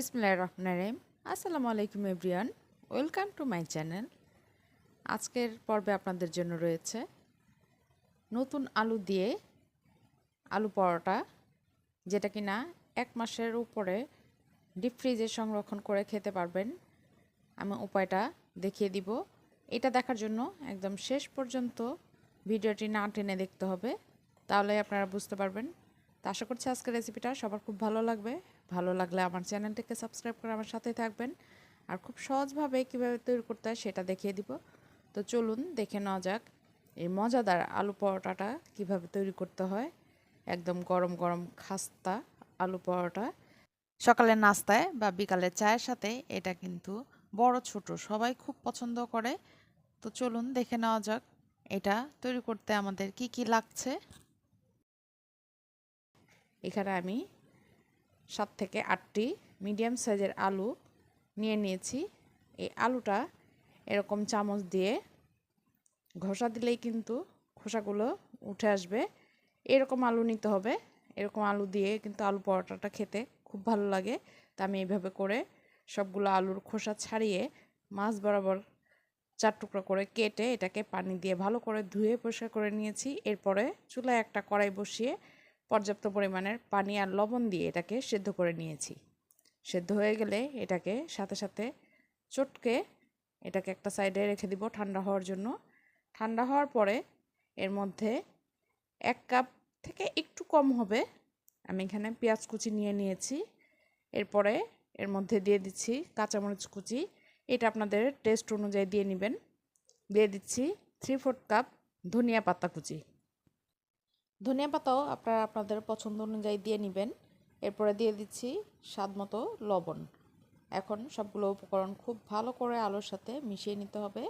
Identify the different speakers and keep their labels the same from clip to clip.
Speaker 1: বিসমিল্লাহির রহমানির রহিম। আসসালামু আলাইকুম, everyone. Welcome to my channel. আজকের পর্বে আপনাদের জন্য রয়েছে নতুন আলু দিয়ে আলু পরোটা, যেটা কি না এক মাসের উপরে ডিপ ফ্রিজে সংরক্ষণ করে খেতে পারবেন। আমি উপায়টা দেখিয়ে দিব। এটা দেখার জন্য একদম শেষ পর্যন্ত ভিডিওটি না টেনে দেখতে হবে তাহলে আপনারা বুঝতে পারবেন তো আশা করছি আজকের রেসিপিটা সবার খুব ভালো লাগবে। ভালো লাগলে আমার চ্যানেলটিকে সাবস্ক্রাইব করে আমার সাথে থাকবেন। আর খুব সহজভাবে কীভাবে তৈরি করতে হয় সেটা দেখিয়ে দিব। তো চলুন দেখে নেওয়া যাক এই মজাদার আলু পরোটাটা কীভাবে তৈরি করতে হয়। একদম গরম গরম খাস্তা আলু পরোটা। সকালের নাস্তায় বা বিকালের চায়ের সাথে এটা কিন্তু বড় ছোট, সবাই খুব পছন্দ করে। তো চলুন দেখে নেওয়া যাক এটা তৈরি করতে আমাদের কি কি লাগছে। এখানে আমি সাত থেকে আটটি মিডিয়াম সাইজের আলু নিয়ে নিয়েছি। এই আলুটা এরকম চামচ দিয়ে ঘষা দিলেই কিন্তু খোসাগুলো উঠে আসবে। এরকম আলু নিতে হবে। এরকম আলু দিয়ে কিন্তু আলু পরোটাটা খেতে খুব ভালো লাগে। তা আমি এইভাবে করে সবগুলো আলুর খোসা ছাড়িয়ে মাছ বরাবর চার টুকরা করে কেটে এটাকে পানি দিয়ে ভালো করে ধুয়ে পরিষ্কার করে নিয়েছি। এরপরে চুলায় একটা কড়াই বসিয়ে পর্যাপ্ত পরিমাণের পানি আর লবণ দিয়ে এটাকে সেদ্ধ করে নিয়েছি। সেদ্ধ হয়ে গেলে এটাকে সাথে সাথে চটকে এটাকে একটা সাইডে রেখে দিব ঠান্ডা হওয়ার জন্য। ঠান্ডা হওয়ার পরে এর মধ্যে এক কাপ থেকে একটু কম হবে। আমি এখানে পেঁয়াজ কুচি নিয়ে নিয়েছি। এরপরে এর মধ্যে দিয়ে দিচ্ছি কাঁচামরিচ কুচি। এটা আপনাদের টেস্ট অনুযায়ী দিয়ে নেবেন। দিয়ে দিচ্ছি থ্রি ফোর্থ কাপ ধনিয়া পাতা কুচি। ধনিয়া পাতাও আপনারা আপনাদের পছন্দ অনুযায়ী দিয়ে নেবেন। এরপরে দিয়ে দিচ্ছি স্বাদ মতো লবণ। এখন সবগুলো উপকরণ খুব ভালো করে আলুর সাথে মিশিয়ে নিতে হবে।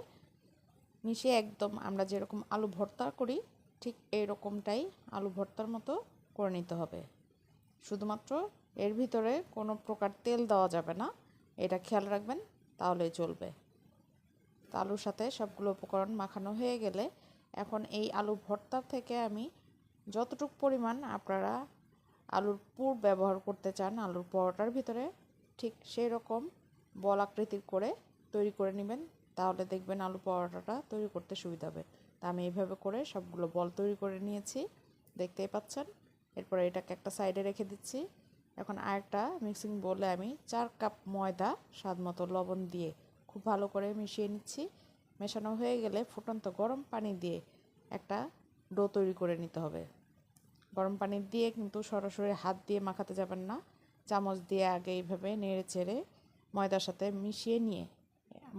Speaker 1: মিশিয়ে একদম আমরা যেরকম আলু ভর্তা করি, ঠিক এই রকমটাই আলু ভর্তার মতো করে নিতে হবে। শুধুমাত্র এর ভিতরে কোনো প্রকার তেল দেওয়া যাবে না, এটা খেয়াল রাখবেন, তাহলেই চলবে। আলুর সাথে সবগুলো উপকরণ মাখানো হয়ে গেলে এখন এই আলু ভর্তার থেকে আমি যতটুকু পরিমাণ আপনারা আলুর পুর ব্যবহার করতে চান, আলুর পরোটার ভিতরে, ঠিক সেই রকম বল আকৃতির করে তৈরি করে নেবেন, তাহলে দেখবেন আলু পরোটাটা তৈরি করতে সুবিধা হবে। তা আমি এইভাবে করে সবগুলো বল তৈরি করে নিয়েছি, দেখতেই পাচ্ছেন। এরপরে এটাকে একটা সাইডে রেখে দিচ্ছি। এখন আরেকটা মিক্সিং বলে আমি চার কাপ ময়দা, স্বাদ মতো লবণ দিয়ে খুব ভালো করে মিশিয়ে নিচ্ছি। মেশানো হয়ে গেলে ফুটন্ত গরম পানি দিয়ে একটা ডো তৈরি করে নিতে হবে। গরম পানি দিয়ে কিন্তু সরাসরি হাত দিয়ে মাখাতে যাবেন না। চামচ দিয়ে আগে এইভাবে নেড়ে চেড়ে ময়দার সাথে মিশিয়ে নিয়ে,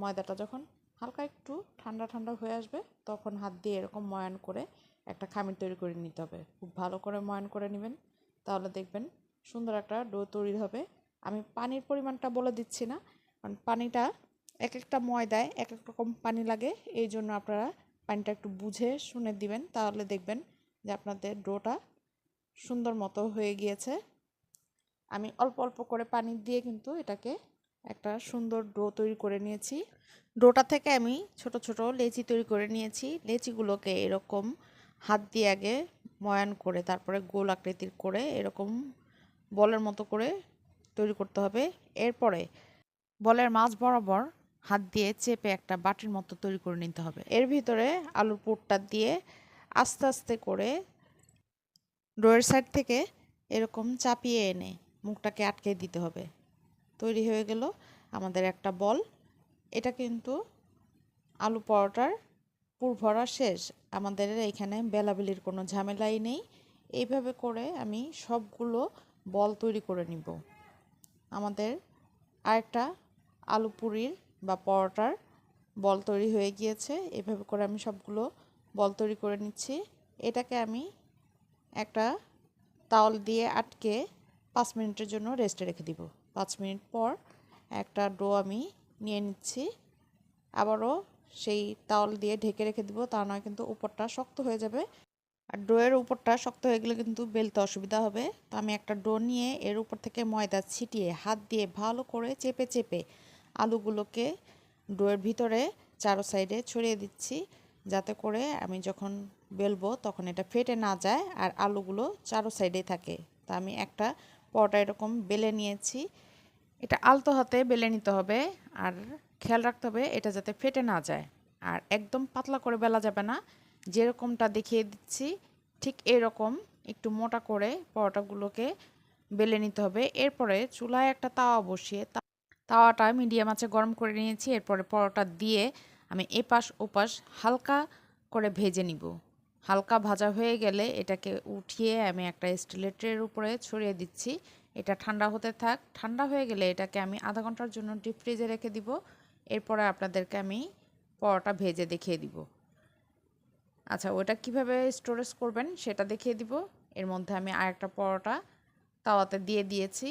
Speaker 1: ময়দাটা যখন হালকা একটু ঠান্ডা ঠান্ডা হয়ে আসবে, তখন হাত দিয়ে এরকম ময়ান করে একটা খামির তৈরি করে নিতে হবে। খুব ভালো করে ময়ান করে নেবেন। তাহলে দেখবেন সুন্দর একটা ডো তৈরি হবে। আমি পানির পরিমাণটা বলে দিচ্ছি না, কারণ পানিটা এক একটা ময়দায় এক এক রকম পানি লাগে। এই জন্য আপনারা পানিটা একটু বুঝে শুনে দিবেন, তাহলে দেখবেন যে আপনাদের ডোটা সুন্দর মতো হয়ে গিয়েছে। আমি অল্প অল্প করে পানি দিয়ে কিন্তু এটাকে একটা সুন্দর ডো তৈরি করে নিয়েছি। ডোটা থেকে আমি ছোট ছোট লেচি তৈরি করে নিয়েছি। লেচিগুলোকে এরকম হাত দিয়ে আগে ময়ান করে, তারপরে গোল আকৃতির করে এরকম বলের মতো করে তৈরি করতে হবে। এরপরে বলের মাছ বরাবর হাত দিয়ে চেপে একটা বাটির মতো তৈরি করে নিতে হবে। এর ভিতরে আলুর পুরটা দিয়ে আস্তে আস্তে করে ডোয়ের সাইড থেকে এরকম চাপিয়ে এনে মুখটাকে আটকে দিতে হবে। তৈরি হয়ে গেল আমাদের একটা বল। এটা কিন্তু আলু পরোটার পুর ভরা শেষ। আমাদের এখানে বেলাবেলির কোনো ঝামেলাই নেই। এইভাবে করে আমি সবগুলো বল তৈরি করে নিব। আমাদের আরেকটা আলু পুরির বা পরোটার বল তৈরি হয়ে গিয়েছে। এভাবে করে আমি সবগুলো বল তৈরি করে নিচ্ছি। এটাকে আমি একটা তাওল দিয়ে আটকে পাঁচ মিনিটের জন্য রেস্টে রেখে দিব। পাঁচ মিনিট পর একটা ডো আমি নিয়ে নিচ্ছি। আবারও সেই তাওল দিয়ে ঢেকে রেখে দিব, তা নয় কিন্তু উপরটা শক্ত হয়ে যাবে। আর ডোয়ের উপরটা শক্ত হয়ে গেলে কিন্তু বেলতে অসুবিধা হবে। তো আমি একটা ডো নিয়ে এর উপর থেকে ময়দা ছিটিয়ে, হাত দিয়ে ভালো করে চেপে চেপে আলুগুলোকে ডোয়ের ভিতরে চারো সাইডে ছড়িয়ে দিচ্ছি, যাতে করে আমি যখন বেলবো তখন এটা ফেটে না যায় আর আলুগুলো চারো সাইডে থাকে। তা আমি একটা পরোটা এরকম বেলে নিয়েছি। এটা আলতো হাতে বেলে নিতে হবে আর খেয়াল রাখতে হবে এটা যাতে ফেটে না যায় আর একদম পাতলা করে বেলা যাবে না। যেরকমটা দেখিয়ে দিচ্ছি ঠিক এরকম একটু মোটা করে পরোটাগুলোকে বেলে নিতে হবে। এরপরে চুলায় একটা তাওয়া বসিয়ে তাওয়াটা মিডিয়াম আছে গরম করে নিয়েছি, এরপরে পরোটা দিয়ে আমি এপাশ ওপাশ হালকা করে ভেজে নিব। হালকা ভাজা হয়ে গেলে এটাকে উঠিয়ে আমি একটা স্টিলের ট্রের উপরে ছড়িয়ে দিচ্ছি। এটা ঠান্ডা হতে থাক। ঠান্ডা হয়ে গেলে এটাকে আমি আধা ঘণ্টার জন্য ডিপ ফ্রিজে রেখে দিব। এরপরে আপনাদেরকে আমি পরোটা ভেজে দেখিয়ে দিব। আচ্ছা ওটা কীভাবে স্টোরেজ করবেন সেটা দেখিয়ে দিব। এর মধ্যে আমি আরেকটা পরোটা তাওয়াতে দিয়ে দিয়েছি।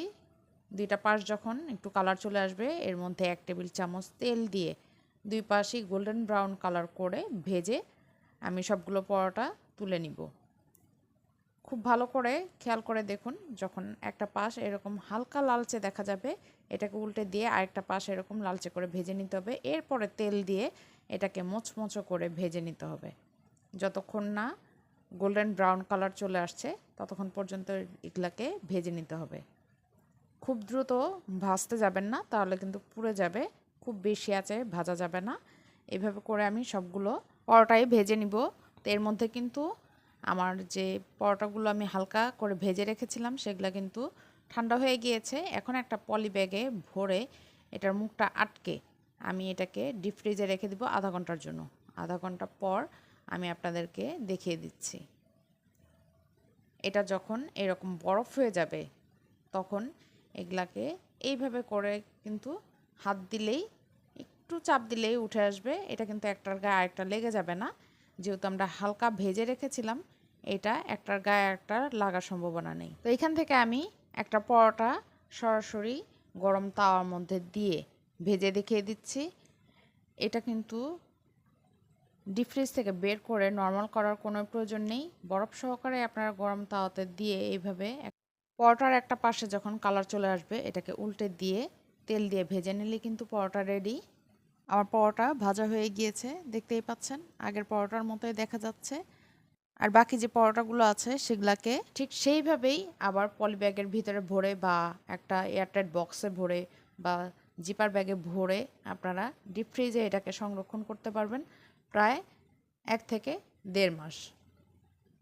Speaker 1: দুইটা পাশ যখন একটু কালার চলে আসবে, এর মধ্যে এক টেবিল চামচ তেল দিয়ে দুই পাশেই গোল্ডেন ব্রাউন কালার করে ভেজে আমি সবগুলো পরোটা তুলে নিব। খুব ভালো করে খেয়াল করে দেখুন, যখন একটা পাশ এরকম হালকা লালচে দেখা যাবে, এটাকে উল্টে দিয়ে আরেকটা পাশ এরকম লালচে করে ভেজে নিতে হবে, এরপরে তেল দিয়ে এটাকে মোচমোচো করে ভেজে নিতে হবে। যতক্ষণ না গোল্ডেন ব্রাউন কালার চলে আসছে, ততক্ষণ পর্যন্ত এগুলাকে ভেজে নিতে হবে। খুব দ্রুত ভাজতে যাবেন না, তাহলে কিন্তু পুড়ে যাবে, খুব বেশি আছে, ভাজা যাবে না। এভাবে করে আমি সবগুলো পরোটাই ভেজে নিব। তো এর মধ্যে কিন্তু আমার যে পরোটাগুলো আমি হালকা করে ভেজে রেখেছিলাম, সেগুলো কিন্তু ঠান্ডা হয়ে গিয়েছে। এখন একটা পলি ব্যাগে ভরে এটার মুখটা আটকে আমি এটাকে ডিপ ফ্রিজে রেখে দিব আধা ঘণ্টার জন্য। আধা ঘণ্টা পর আমি আপনাদেরকে দেখিয়ে দিচ্ছি। এটা যখন এরকম বরফ হয়ে যাবে, তখন এগুলাকে এইভাবে করে কিন্তু হাত দিলেই, একটু চাপ দিলেই উঠে আসবে। এটা কিন্তু একটার গায়ে আরেকটা লেগে যাবে না। যেহেতু আমরা হালকা ভেজে রেখেছিলাম, এটা একটার গায়ে একটা লাগার সম্ভাবনা নেই। তো এখান থেকে আমি একটা পরোটা সরাসরি গরম তাওয়ার মধ্যে দিয়ে ভেজে দেখিয়ে দিচ্ছি। এটা কিন্তু ডিপ ফ্রিজ থেকে বের করে নর্মাল করার কোনো প্রয়োজন নেই। বরফ সহকারে আপনারা গরম তাওয়াতে দিয়ে এইভাবে পরোটার একটা পাশে যখন কালার চলে আসবে, এটাকে উল্টে দিয়ে তেল দিয়ে ভেজে নিলে কিন্তু পরোটা রেডি আমার পরোটা ভাজা হয়ে গিয়েছে, দেখতেই পাচ্ছেন? আগের পরোটার মতোই দেখা যাচ্ছে। আর বাকি যে পরোটাগুলো আছে, সেগুলাকে ঠিক সেইভাবেই আবার পলি ব্যাগের ভিতরে ভরে বা একটা এয়ারটাইট বক্সে ভরে বা জিপার ব্যাগে ভরে আপনারা ডিপ ফ্রিজে এটাকে সংরক্ষণ করতে পারবেন প্রায় এক থেকে দেড় মাস।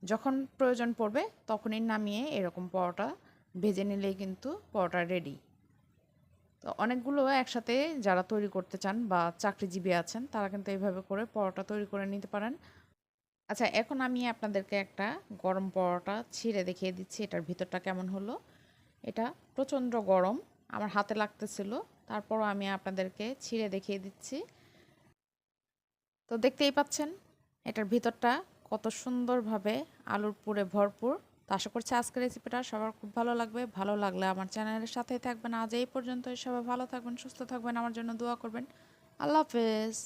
Speaker 1: যখন প্রয়োজন পড়বে, তখনই নামিয়ে এরকম পরোটা ভেজে নিলেই কিন্তু পরোটা রেডি তো অনেকগুলো একসাথে যারা তৈরি করতে চান বা চাকরিজীবী আছেন, তারা কিন্তু এইভাবে করে পরোটা তৈরি করে নিতে পারেন। আচ্ছা এখন আমি আপনাদেরকে একটা গরম পরোটা ছিঁড়ে দেখিয়ে দিচ্ছি, এটার ভিতরটা কেমন হলো। এটা প্রচণ্ড গরম, আমার হাতে লাগতেছিল, তারপরও আমি আপনাদেরকে ছিঁড়ে দেখিয়ে দিচ্ছি। তো দেখতেই পাচ্ছেন, এটার ভিতরটা কত সুন্দরভাবে আলুর পুরে ভরপুর। তো আশা করছি আজকের রেসিপিটা সবার খুব ভালো লাগবে, ভালো লাগলে আমার চ্যানেলের সাথেই থাকবেন। আজ এই পর্যন্ত সবাই ভালো থাকবেন, সুস্থ থাকবেন, আমার জন্য দোয়া করবেন। আল্লাহ হাফেজ।